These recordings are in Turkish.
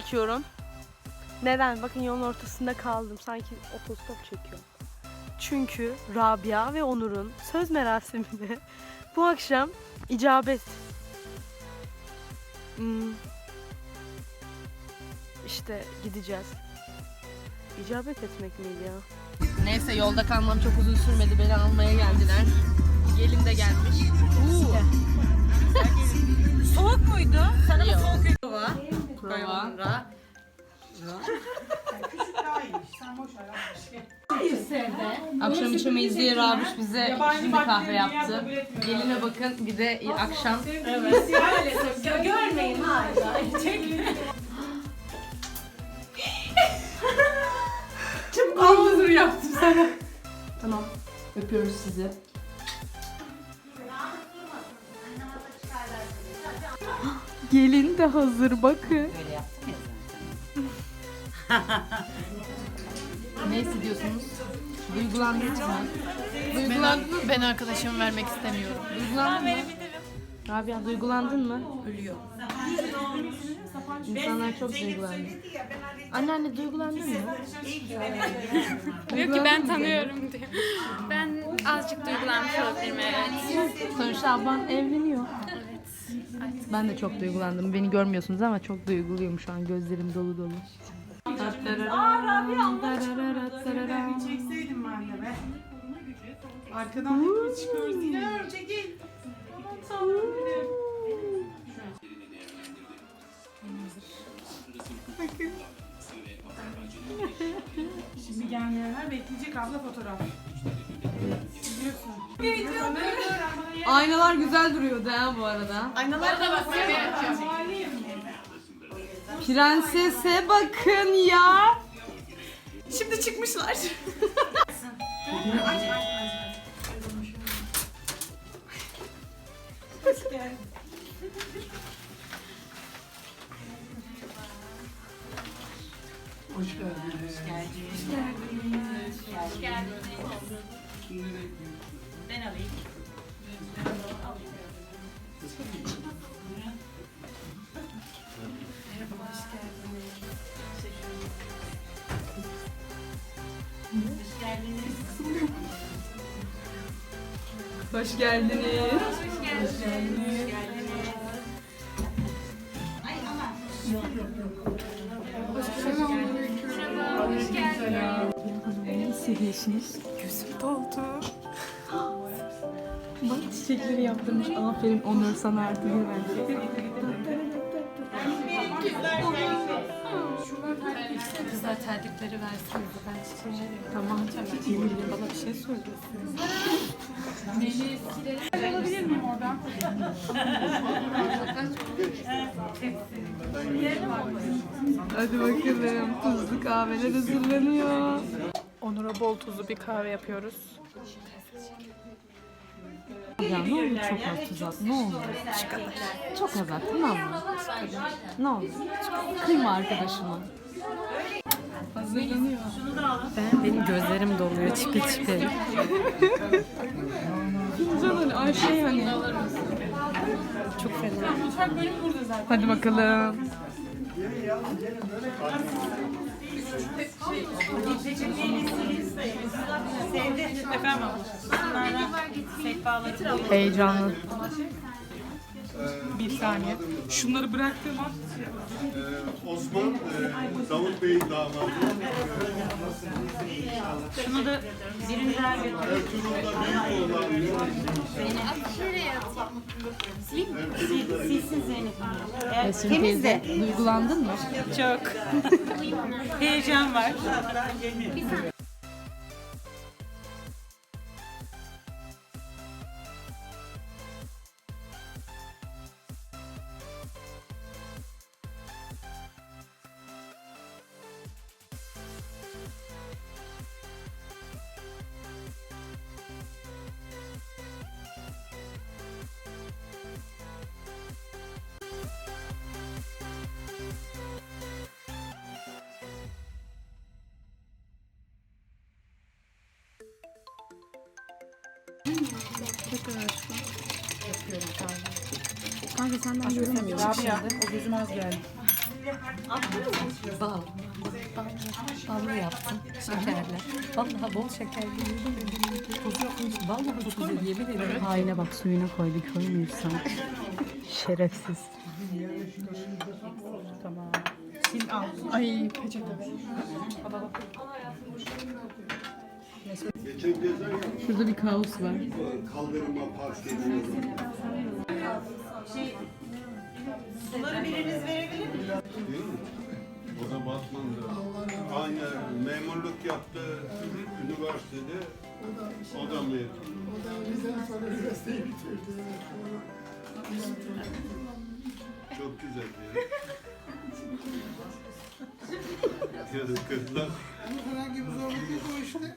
çekiyorum? Neden? Bakın yolun ortasında kaldım. Sanki otostop çekiyorum. Çünkü Rabia ve Onur'un söz merasiminde bu akşam icabet. Hmm. İşte gideceğiz. İcabet etmek miydi ya? Neyse yolda kalmam çok uzun sürmedi. Beni almaya geldiler. Gelin de gelmiş. Soğuk muydu? Sana mı soğuk Prova. Prova. Akşam içemeyiz diye Rabiş bize şimdi kahve yaptı. Geline bakın bir de akşam. Görmeyin hala. Ağzını yaptım sana. Tamam. Öpüyoruz sizi. Gelin de hazır bakın. Böyle yaptım ya zaten. Ne hissediyorsunuz? Duygulandınız mı? Duygulandın mı? Ben arkadaşımı vermek istemiyorum. Duygulandın mı? Rabia duygulandın mı? Ölüyor. İnsanlar çok duygulandı. Anneanne duygulandın mı? Diyor ki ben tanıyorum diyor. Ben azıcık duygulanmış olabilirim evet. Sonuçta ablan evleniyor. Ben de çok duygulandım. Beni görmüyorsunuz ama çok duyguluyum şu an. Gözlerim dolu dolu. Aa Rabia Allah aşkına. Çekseydim var ya be. Arkadan hepimiz çıkıyoruz yine. Çekil. Aman tanrım benim. Bakın. Şimdi gelmeyenler bekleyecek abla fotoğraf. Biliyorsun. Aynalar güzel duruyordu ha bu arada. Aynalar da bak. Prensese bakın ya. Şimdi çıkmışlar. Hoş geldin. Hoş geldiniz. Hoş geldiniz. Ben alayım. Hoş geldiniz. Ne hissediyorsunuz? Gözüm doldu. Bak çiçekleri yaptırmış. Aferin Onur sana artık bir bence. Kızlar terlikleri verseniz ben çiçeğe Tamam. Bana bir şey söylüyorsun. Hadi bakalım. Tuzlu kahveler hazırlanıyor. Onur'a bol tuzlu bir kahve yapıyoruz. Ya ne olur çok az tuz at. Ne olur. Çok az at mı? Ne olur. Kıyma arkadaşıma. Hazırlanıyor. Ben, benim gözlerim doluyor çıkı çıkı. Canım ay şey hani. Çok fena. Hadi bakalım. Efendim sehpaları Heyecanlı. bir saniye. Şunları bıraktığım an Ee, Osman, e, Davut Bey'in damadı. şunu da birini daha götür. Ertuğrul'da büyük oğlan. Silsin Zeynep. Esin teyze, duygulandın mı? Çok. Heyecan var. Kanka senden görünmüyor. Rabia o gözüm az geldi. Bal. Ballı yaptım. Şekerle. Vallahi bol şekerli. Tuz yokmuş. Vallahi çok güzel. Yemin ederim. Haine bak suyuna koydu köy müyüz sanki? Şerefsiz. Tamam. Sil al. Ay peçete. Gezer ya, Şurada bir kaos var. kaldırıma park ediyorum. Suları biriniz verebilir mi? Değil mi? O da Batman'da. Aynen memurluk yaptı üniversitede. O da mezun. Çok güzel ya. Ya kızlar Herhangi bir zorluk yok o işte.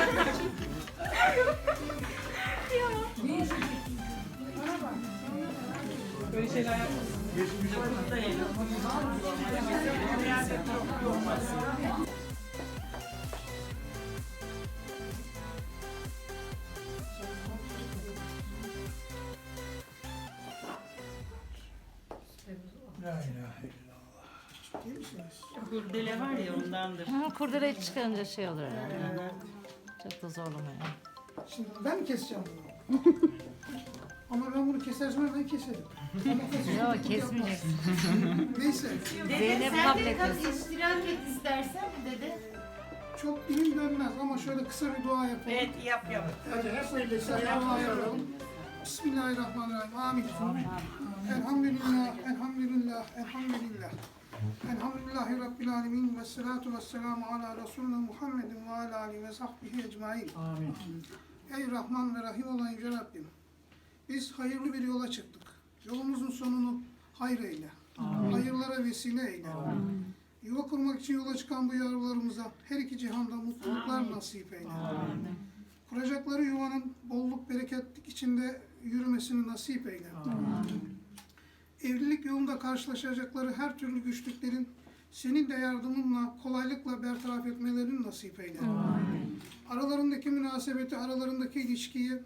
Kurdele var ya ondandır. Hı, kurdele çıkarınca şey olur herhalde. Çok da zorlamayın. Şimdi ben keseceğim bunu. Ama ben bunu kesersem ben keserim. Ama. Yok kesmeyeceksin. Neyse. Zeynep tablet İştirak et istersen dede. Çok dilim dönmez ama şöyle kısa bir dua yapalım. Evet yap yap. Hadi hep birlikte dua yapalım. Bismillahirrahmanirrahim. Amin. Elhamdülillah, elhamdülillah, elhamdülillah. Elhamdülillahi Rabbil alemin ve salatu ve selamu ala Resulüne Muhammedin ve ala alihi ve sahbihi ecmain. Amin. Ey Rahman ve Rahim olan Yüce Rabbim. Biz hayırlı bir yola çıktık. Yolumuzun sonunu hayır eyle. Hayırlara vesile eyle. Yuva kurmak için yola çıkan bu yavrularımıza her iki cihanda mutluluklar nasip eyle. Kuracakları yuvanın bolluk bereketlik içinde yürümesini nasip eyle. Evlilik yolunda karşılaşacakları her türlü güçlüklerin senin de yardımınla kolaylıkla bertaraf etmelerini nasip eyle. Aralarındaki münasebeti, aralarındaki ilişkiyi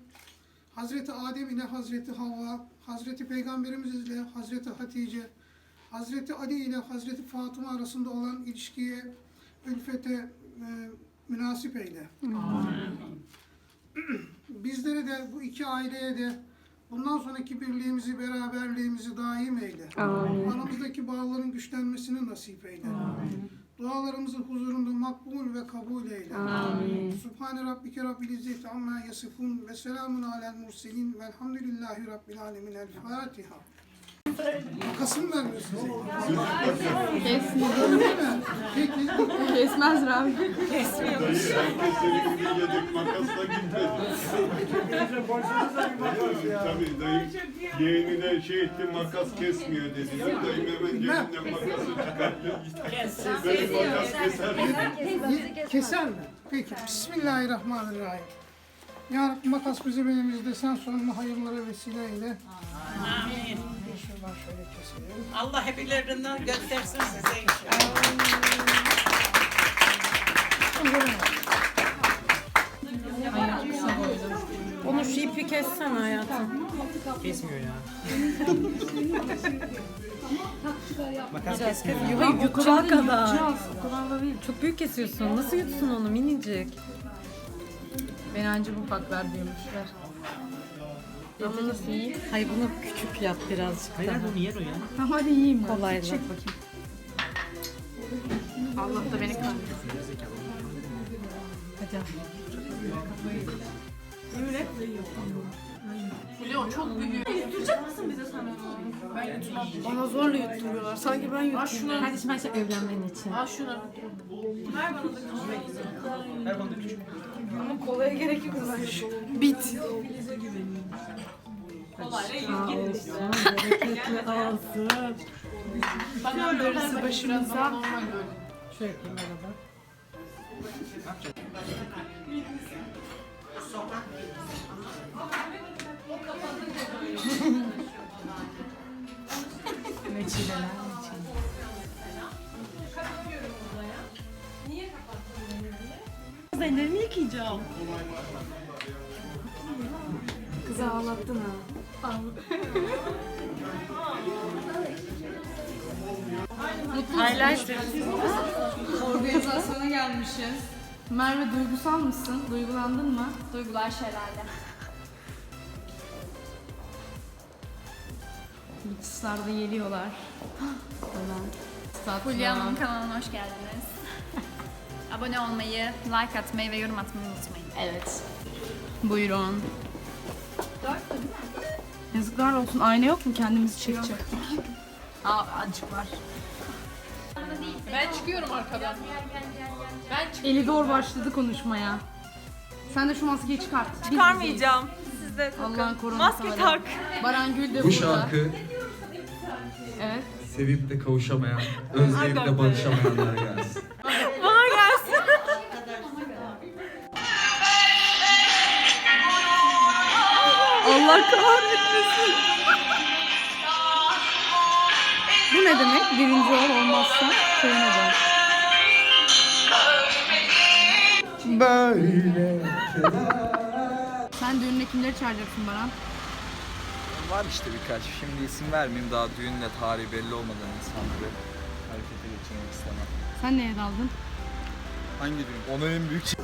Hazreti Adem ile Hazreti Havva, Hazreti Peygamberimiz ile Hazreti Hatice, Hazreti Ali ile Hazreti Fatıma arasında olan ilişkiye, ülfete e, münasip eyle. Bizlere de bu iki aileye de bundan sonraki birliğimizi, beraberliğimizi daim eyle. Aramızdaki bağların güçlenmesini nasip eyle. Dualarımızı huzurunda makbul ve kabul eyle. Amin. Subhane Rabbike Rabbil İzzeti Amma Yasifun ve selamun alel murselin velhamdülillahi Rabbil Alemin. El Fatiha. Makasını vermiyorsun. Kesmiyor. Peki. Kesmez Rabi. Herkes senin yedek makasla gitmedi. Tabii dayı yeğenine şey etti makas kesmiyor dediler. Dayım hemen cebinden makası çıkarttı. Böyle makas keser dedi. Keser mi? Peki. Bismillahirrahmanirrahim. Ya Rabbi makas bizi belimizde sen sonunu hayırlara vesile eyle. Amin. Şuradan şöyle keselim. Allah hep ilerinden göstersin size inşallah. Onu şu ipi kessen hayatım. Kesmiyor ya. Makas kesmiyor. bu kadar kadar. O kadar da değil. Çok büyük kesiyorsun. Nasıl yutsun onu minicik? Ben anca bu ufaklar diyormuşlar. Ama nasıl yiyeyim? Hayır bunu küçük yap birazcık Hayır daha. hadi onu yer o ya. Tamam hadi yiyeyim ben. Kolayla. Çek bakayım. Allah da beni kahretsin. Hadi. Bana zorla yutturuyorlar. Sanki ben yutturuyorum. Kardeşim ben şey evlenmen için. Ver bana da küçük. Ama kolaya gerek yok. Bit. Kolayla ilgili işte. Bereketli olsun. Bana darısı başımıza. Şöyle yapayım çileler ne çileler. Ellerimi yıkayacağım. Kızı ağlattın ha. Highlighter. Organizasyona gelmişiz. Merve duygusal mısın? Duygulandın mı? Duygular şelale. Bitişlerde geliyorlar. Fulya Hanım kanalına hoş geldiniz. Abone olmayı, like atmayı ve yorum atmayı unutmayın. Evet. Buyurun. Yazıklar olsun. Ayna yok mu? Kendimizi çekecek. Aa, acık var. Ben çıkıyorum arkadan. Eli doğru başladı konuşmaya. Sen de şu maskeyi çıkart. Çıkarmayacağım. Siz de bizeyiz. Allah'ın koruması. Maske var. tak. Baran Gül de Bu burada. şarkı Evet. sevip de kavuşamayan, özleyip de barışamayanlara gelsin. Allah kahretmesin. Bu ne demek? Birinci ol olmazsa köyüne dön. Böyle Sen düğününe kimleri çağıracaksın Baran? Var işte birkaç. Şimdi isim vermeyeyim daha düğünle tarihi belli olmadan insanları harekete geçirmek istemem. Sen neye daldın? Hangi düğün? Onun en büyük şey-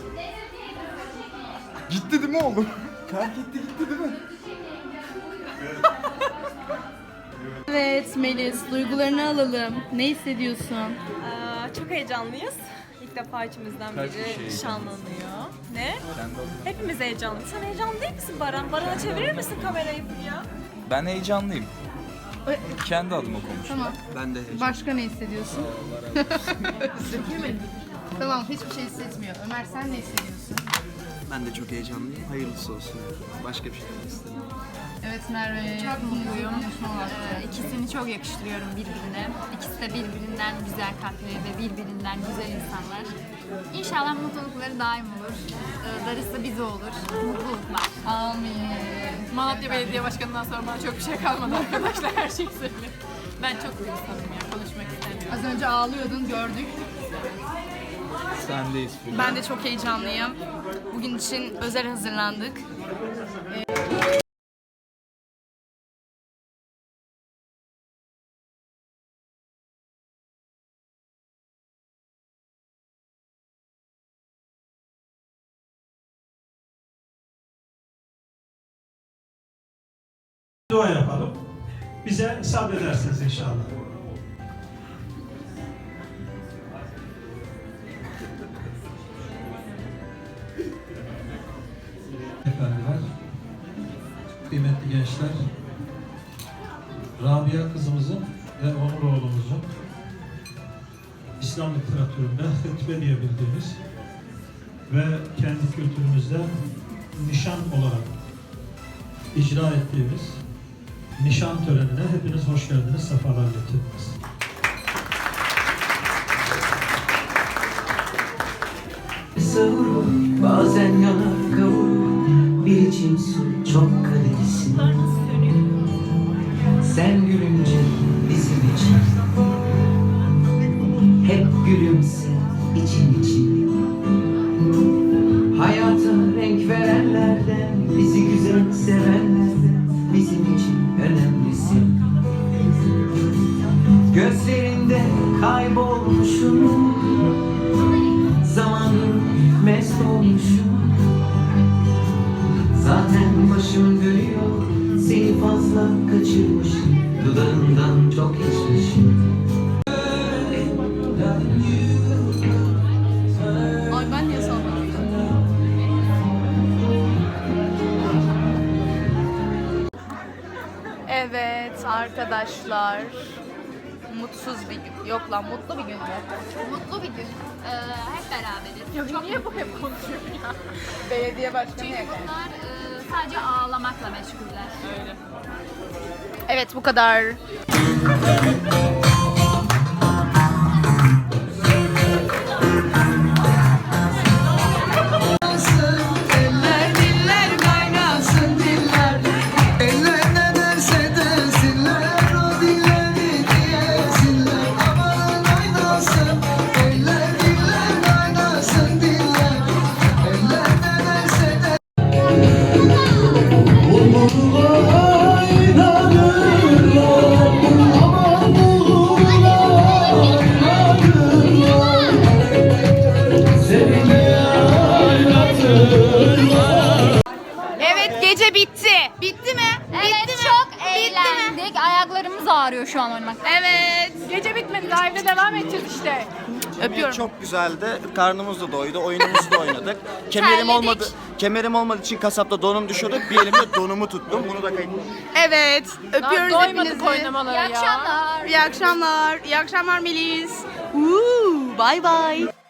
Gitti değil mi oğlum? Terk etti gitti değil mi? Evet Melis, duygularını alalım. Ne hissediyorsun? Aa, çok heyecanlıyız. İlk defa içimizden Kaç biri kişi nişanlanıyor. Ne? Hepimiz heyecanlıyız. Sen heyecanlı değil misin Baran? Baran'a çevirir misin kamerayı ya? Ben heyecanlıyım. Kendi adıma konuşuyorum. Tamam. Ben de heyecanlıyım. Başka ne hissediyorsun? tamam, hiçbir şey hissetmiyor. Ömer sen ne hissediyorsun? Ben de çok heyecanlıyım. Hayırlısı olsun. Başka bir şey demek istemiyorum. Evet Merve. Çok mutluyum. Ee, İkisini çok yakıştırıyorum birbirine. İkisi de birbirinden güzel kalpli ve birbirinden güzel insanlar. İnşallah mutlulukları daim olur. Ee, Darısı bize olur. Mutluluklar. Amin. Malatya Belediye Başkanı'ndan sonra bana çok bir şey kalmadı arkadaşlar. Her şeyi söyleyeyim. Ben çok duygusalım ya. Konuşmak istemiyorum. Az önce ağlıyordun, gördük. Sendeyiz Fulya. Ben de çok heyecanlıyım. Bugün için özel hazırlandık. Dua yapalım. Bize sabredersiniz inşallah. Efendiler, kıymetli gençler, Rabia kızımızın ve Onur oğlumuzun İslam literatüründe hutbe diye bildiğimiz ve kendi kültürümüzde nişan olarak icra ettiğimiz nişan törenine hepiniz hoş geldiniz, sefalar getirdiniz. Savurur, bazen yanar kavurur Bir içim su çok kaderisin Sen gülünce bizim için Hep gülümse için Bizim için önemlisin Gözlerinde kaybolmuşum arkadaşlar. Mutsuz bir gün. Yok lan mutlu bir gün. Mutlu bir gün. Ee, hep beraberiz. Yok niye bu hep konuşuyor ya? Belediye başkanı Çünkü ya. bunlar e, sadece ağlamakla meşguller. Evet bu kadar. Bitti. Bitti mi? Evet çok eğlendik. Ayaklarımız ağrıyor şu an oynamaktan. Evet. Gece bitmedi. Daha evde devam edeceğiz işte. Öpüyorum. Çok güzeldi. Karnımız da doydu. Oyunumuzu da oynadık. Kemerim Terledik. olmadı. Kemerim olmadığı için kasapta donum düşüyordu. Bir elimle donumu tuttum. Bunu da kayıt. Evet. Öpüyoruz doymadık hepinizi. oynamalara İyi akşamlar. İyi akşamlar. İyi akşamlar Melis. Uuu, bye bye.